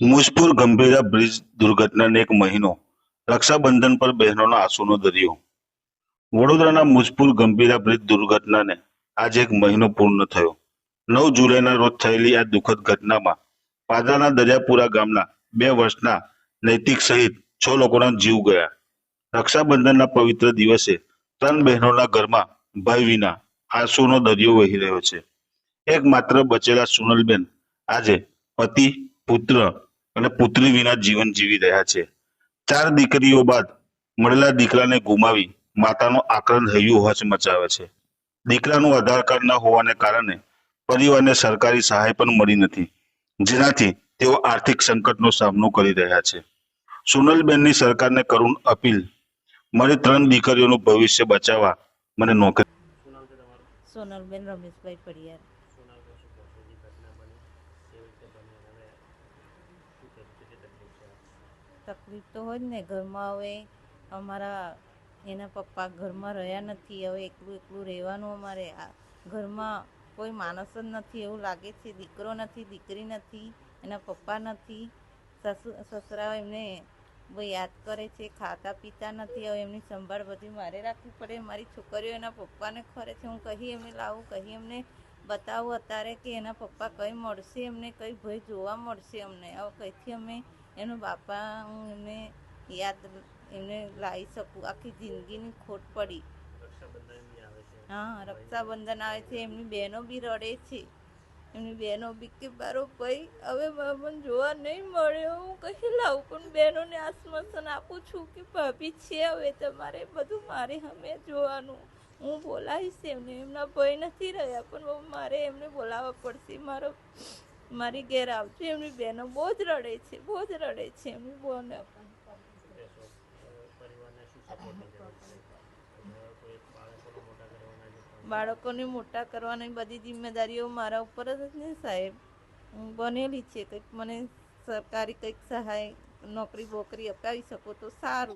Mujpur Gambhira bridge દુર્ઘટનાને એક મહિનો રક્ષાબંધન પર બહેનોના આંસુનો દરિયો. વડોદરાના મુજપુર ગંભીરા બ્રિજ દુર્ઘટનાને આજે એક મહિનો પૂર્ણ થયો. નવ જુલાઈના રોજ થયેલી આ દુઃખદ ઘટનામાં પાદરાના દરિયાપુરા ગામના બે વર્ષના નૈતિક સહિત છ લોકોના જીવ ગયા. રક્ષાબંધનના પવિત્ર દિવસે ત્રણ બહેનોના ઘરમાં ભય વિના આંસુનો દરિયો વહી રહ્યો છે. એક માત્ર બચેલા સુનલબેન આજે પતિ પુત્ર અને પુત્રી વિના જીવન જીવી રહ્યા છે. ચાર દીકરીઓ બાદ મળેલા દીકરાને ગુમાવી માતાનો આક્રંદ હૈયું હચ મચાવે છે. દીકરાનું આધાર કાર્ડ ન હોવાને કારણે પરિવારને સરકારી સહાય પણ મળી નથી, જેનાથી તેઓ આર્થિક સંકટનો સામનો કરી રહ્યા છે. સોનલબેનની સરકારને કરુણ અપીલ, મારી ત્રણ દીકરીઓનું ભવિષ્ય બચાવવા મને નોકરી સોનલબેન રમેશભાઈ પડિયાર શું નામ કહો શું કહો છો જે ઘટના બની કેવી રીતે બની અને શું કહેવું કેટલી તકલીફ છે આ? તકલીફ તો હોય જ ને ઘરમાં હવે. અમારા એના પપ્પા ઘરમાં રહ્યા નથી, હવે એકલું એકલું રહેવાનું અમારે. ઘરમાં કોઈ માણસ જ નથી, એવું લાગે છે, દીકરો નથી, દીકરી નથી, એના પપ્પા નથી. સસુ સસરા એમને બહુ યાદ કરે છે, ખાતા પીતા નથી, હવે એમની સંભાળ બધી મારે રાખવી પડે. મારી છોકરીઓ એના પપ્પાને ખરે છે, હું કહી એમને લાવું, કહી એમને બતાવું અત્યારે કે એના પપ્પા કઈ મળશે એમને, કંઈ ભય જોવા મળશે અમને. હવે કંઈથી અમે એનો બાપા, હું એમને યાદ એમને લાવી શકું. આખી જિંદગીની ખોટ પડી. હા, રક્ષાબંધન આવે છે, એમની બહેનો બી રડે છે. એમની બહેનો બી કે મારો ભાઈ હવે મને જોવા નહીં મળ્યો હું કહી લાવું? પણ બહેનોને આશ્વાસન આપું છું કે ભાભી છે હવે તમારે બધું મારે અમે જોવાનું. હું બોલાવીશ એમને. એમના ભય નથી રહ્યા, પણ મારે એમને બોલાવવા પડશે. મારો, મારી ઘેર આવશે એમની બહેનો બહુ જ રડે છે, બહુ જ રડે છે એમની બહેનો. બાળકોને મોટા કરવાની બધી જિમ્મેદારીઓ મારા ઉપર જ ને સાહેબ. હું બનેલી છે, કંઈક મને સરકારી કંઈક સહાય, નોકરી બોકરી અપાવી શકો તો સારું.